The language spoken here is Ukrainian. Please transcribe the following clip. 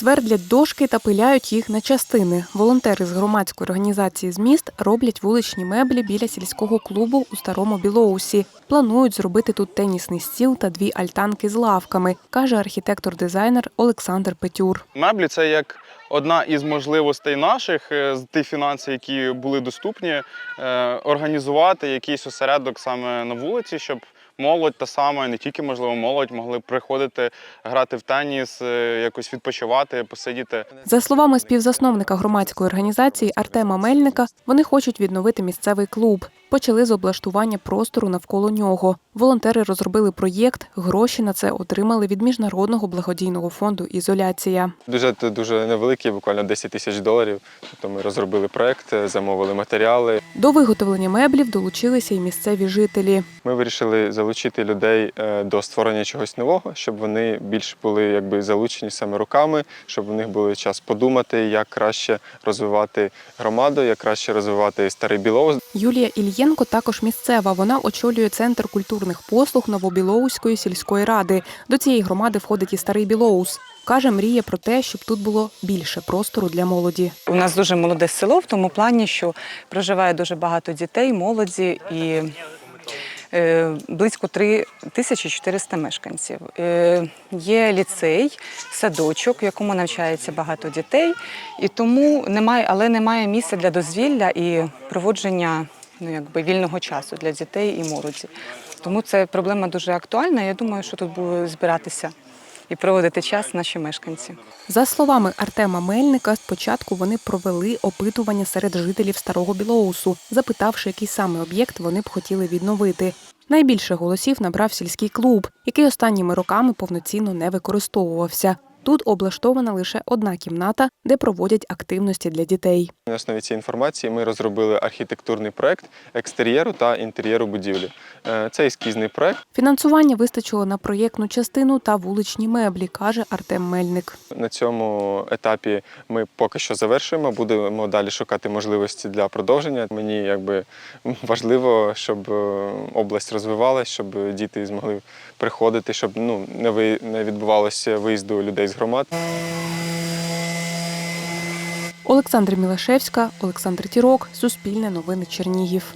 Свердлять дошки та пиляють їх на частини. Волонтери з громадської організації «Зміст» роблять вуличні меблі біля сільського клубу у старому Білоусі. Планують зробити тут тенісний стіл та дві альтанки з лавками, каже архітектор-дизайнер Олександр Петюр. Меблі це як одна із можливостей наших е, з тих фінансів, які були доступні, е, організувати якийсь осередок саме на вулиці, щоб молодь та сама, не тільки можливо молодь, могли приходити грати в теніс, е, якось відпочивати, посидіти. За словами співзасновника громадської організації Артема Мельника, вони хочуть відновити місцевий клуб. Почали з облаштування простору навколо нього. Волонтери розробили проєкт. Гроші на це отримали від міжнародного благодійного фонду Ізоляція. Бюджет дуже невеликий, буквально 10 тисяч доларів. Тобто ми розробили проект, замовили матеріали. До виготовлення меблів долучилися й місцеві жителі. Ми вирішили залучити людей е, до створення чогось нового, щоб вони більш були якби залучені саме руками, щоб у них був час подумати, як краще розвивати громаду, як краще розвивати старий білоус. Юлія Ільєнко також місцева. Вона очолює центр культурних послуг Новобілоуської сільської ради. До цієї громади входить і старий Білоус. Каже, мріє про те, щоб тут було більше простору для молоді. У нас дуже молоде село в тому плані, що проживає дуже багато дітей, молоді і е, близько 3400 мешканців. Е, є ліцей, садочок, в якому навчається багато дітей, і тому немає, але немає місця для дозвілля і проводження ну, якби, вільного часу для дітей і молоді. Тому це проблема дуже актуальна. Я думаю, що тут буде збиратися і проводити час наші мешканці. За словами Артема Мельника, спочатку вони провели опитування серед жителів старого Білоусу, запитавши, який саме об'єкт вони б хотіли відновити. Найбільше голосів набрав сільський клуб, який останніми роками повноцінно не використовувався. Тут облаштована лише одна кімната, де проводять активності для дітей. На основі цієї інформації ми розробили архітектурний проект екстер'єру та інтер'єру будівлі. Е, Це ескізний проект. Фінансування вистачило на проєктну частину та вуличні меблі, каже Артем Мельник. На цьому етапі ми поки що завершуємо. Будемо далі шукати можливості для продовження. Мені якби важливо, щоб е, область розвивалась, щоб діти змогли приходити, щоб ну не відбувалося виїзду людей з громад. Олександр Мілашевська, Олександр Тірок, Суспільне новини Чернігів.